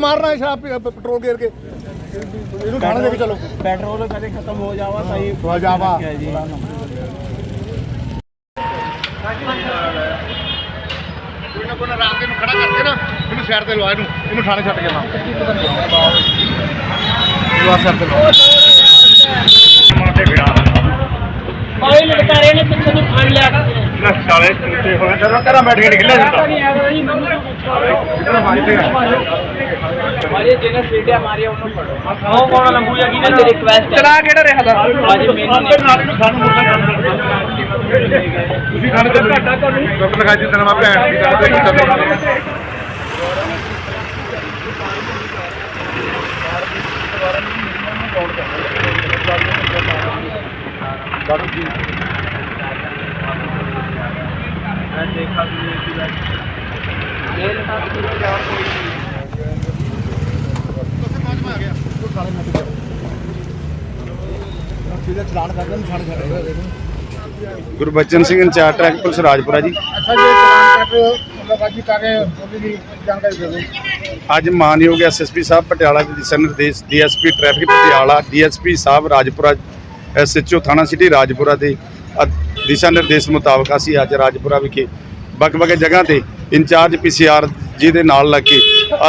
ਮਾਰਨਾ ਹੈ ਸ਼ਰਾਬ ਪੈਟਰੋਲ ਗੇਰ ਕੇ। ਇਹਨੂੰ ਥਾਣੇ ਦੇ ਕੇ ਚਲੋ। ਪੈਟਰੋਲ ਕਦੇ ਖਤਮ ਹੋ ਜਾਵਾ ਤਾਂ ਹੀ ਹੋ ਜਾਵਾ। ਜੀ। ਕੋਈ ਨਾ ਕੋਈ ਰਾਤ ਨੂੰ ਖੜਾ ਕਰਕੇ ਨਾ ਇਹਨੂੰ ਸਾਈਡ ਤੇ ਲਵਾ ਇਹਨੂੰ। ਇਹਨੂੰ ਥਾਣੇ ਛੱਡ ਕੇ ਲਾ। ਲਵਾ ਸਾਈਡ ਤੇ ਲਵਾ। ਮਾਤੇ ਲਟਕਾਰੇ ਨੇ ਪਿੱਛੇ ਨੂੰ ਫੜ ਲਿਆ। ਨਾ ਸਾਲੇ ਕੁੱਤੇ ਹੋਏ ਜਦੋਂ ਤੇਰਾ ਬੈਠ ਕੇ ਨਿਕਲਿਆ ਜਾਂਦਾ। ਨਹੀਂ ਆਇਆ ਜੀ ਮੈਨੂੰ ਇਹਨੂੰ ਫਾਇਦੇ ਤੇ ਮਾਰੇ ਜਿਹਨੇ ਸੀਟਿਆ ਮਾਰਿਆ ਉਹਨੂੰ ਫੜੋ ਉਹ ਕੌਣ ਲੰਬੂ ਜਾਂ ਕੀ ਤੇ ਰਿਕਵੈਸਟ ਚਲਾ ਕਿਹੜਾ ਰਿਹਾ ਦਾ ਭਾਜੀ ਮੈਨੂੰ ਨਾਲ ਇਹਨੂੰ ਸਾਨੂੰ ਮੁਰਦਾ ਤੁਸੀਂ ਖਾਣੇ ਤੇ ਡਾਕਟਰ ਲਗਾਈ ਦਿੱਤਾ ਨਾ ਭੈਣ ਦੀ ਗੱਲ ਤੇ ਕੀਤਾ ਸਿੱਧਾ ਚਲਾਨ ਕਰ ਦੇਣ ਥਾਣੇ ਛੱਡ Gurbachan Singh incharge traffic police Rajpura ji. ਅੱਛਾ ਜੀ ਚਲਾਨ ਕੱਟ ਕਰ ਰਹੇ ਉਹਦੀ ਜਾਣਕਾਰੀ ਦਿਓ। ਅੱਜ ਮਾਨਯੋਗ ਐਸਐਸਪੀ ਸਾਹਿਬ ਪਟਿਆਲਾ ਦੇ ਦਿਸ਼ਾ ਨਿਰਦੇਸ਼ DSP traffic Patiala DSP sahib Rajpura SHO ਥਾਣਾ ਸਿਟੀ ਰਾਜਪੁਰਾ ਦੇ ਦਿਸ਼ਾ ਨਿਰਦੇਸ਼ ਮੁਤਾਬਕ ਅਸੀਂ ਅੱਜ ਰਾਜਪੁਰਾ ਵਿਖੇ ਵੱਖ-ਵੱਖ ਜਗ੍ਹਾ ਤੇ ਇੰਚਾਰਜ ਪੀਸੀਆਰ ਜੀ ਦੇ ਨਾਲ ਲੱਗ ਕੇ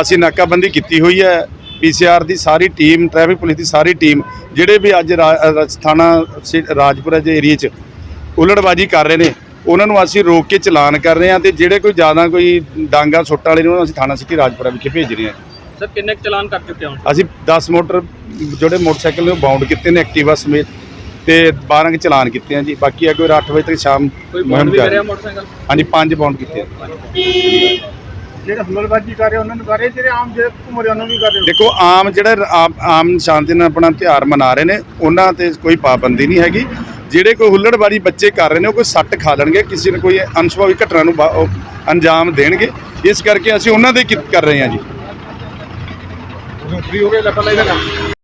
ਅਸੀਂ ਨਾਕਾਬੰਦੀ ਕੀਤੀ ਹੋਈ ਹੈ। ਪੀਸੀਆਰ ਦੀ ਸਾਰੀ ਟੀਮ ਟ੍ਰੈਫਿਕ ਪੁਲਿਸ ਦੀ ਸਾਰੀ ਟੀਮ ਜਿਹੜੇ ਵੀ ਅੱਜ ਥਾਣਾ ਰਾਜਪੁਰਾ ਦੇ ਏਰੀਏ 'ਚ ਉਲੜਬਾਜੀ ਕਰ ਰਹੇ ਨੇ ਉਹਨਾਂ ਨੂੰ ਅਸੀਂ ਰੋਕ ਕੇ ਚਲਾਨ ਕਰ ਰਹੇ ਹਾਂ ਤੇ ਜਿਹੜੇ ਕੋਈ ਜ਼ਿਆਦਾ ਕੋਈ ਡਾਂਗਾ ਸੁੱਟ ਵਾਲੇ ਨੇ ਉਹਨਾਂ ਨੂੰ ਅਸੀਂ ਥਾਣਾ ਸਿਟੀ ਰਾਜਪੁਰਾ ਵਿਖੇ ਭੇਜ ਰਹੇ ਹਾਂ। ਸਰ ਕਿੰਨੇ ਚਲਾਨ ਕਰ ਚੁੱਕੇ ਹੋ ਅਸੀਂ 10 ਮੋਟਰ ਜਿਹੜੇ ਮੋਟਰਸਾਈਕਲ ਨੇ ਉਹ ਬਾਉਂਡ ਕੀਤੇ ਨੇ ਐਕਟਿਵਾ ਸਮੇਤ ਤੇ 12 ਕੁ ਚਲਾਨ ਕੀਤੇ ਆ ਜੀ ਬਾਕੀ ਅਗਰ 8 ਵਜੇ ਤੱਕ ਸ਼ਾਮ ਕੋਈ ਮੁਹਿੰਮ ਜਾਰੀ ਕਰਿਆ ਮੋਟਰਸਾਈਕਲ? ਹਾਂਜੀ 5 ਬਾਉਂਡ ਕੀਤੇ ਆ। ਜਿਹੜੇ ਹੁਲੜਬਾਜੀ ਕਰ ਰਹੇ ਉਹਨਾਂ ਨੂੰ ਕਰ ਰਹੇ ਜਿਹੜੇ ਆਮ ਜਿਹੜੇ ਘੁੰਮ ਰਹੇ ਉਹਨਾਂ ਨੂੰ ਵੀ ਕਰ ਰਹੇ ਦੇਖੋ ਆਮ ਜਿਹੜਾ ਆਮ- ਆਮ ਸ਼ਾਂਤੀ ਨਾਲ ਆਪਣਾ ਤਿਉਹਾਰ ਮਨਾ ਰਹੇ ਨੇ ਉਹਨਾਂ ਤੇ ਕੋਈ ਪਾਬੰਦੀ ਨਹੀਂ ਹੈਗੀ। ਜਿਹੜੇ ਕੋਈ ਹੁੱਲੜਬਾਜੀ ਬੱਚੇ ਕਰ ਰਹੇ ਨੇ ਉਹ ਕੋਈ ਸੱਟ ਖਾ ਲੈਣਗੇ ਕਿਸੇ ਨੇ ਕੋਈ ਅਨਸੁਭਾਵੀ ਘਟਨਾ ਨੂੰ ਬਾ- ਉਹ ਅੰਜਾਮ ਦੇਣਗੇ। ਇਸ ਕਰਕੇ ਅਸੀਂ ਉਹਨਾਂ ਦੇ ਕੀ ਕਰ ਰਹੇ ਹਾਂ ਜੀ। ਫ੍ਰੀ ਹੋ ਗਏ ਲੱਤਾਂ ਲਾਈ ਦਾ ਕੰਮ।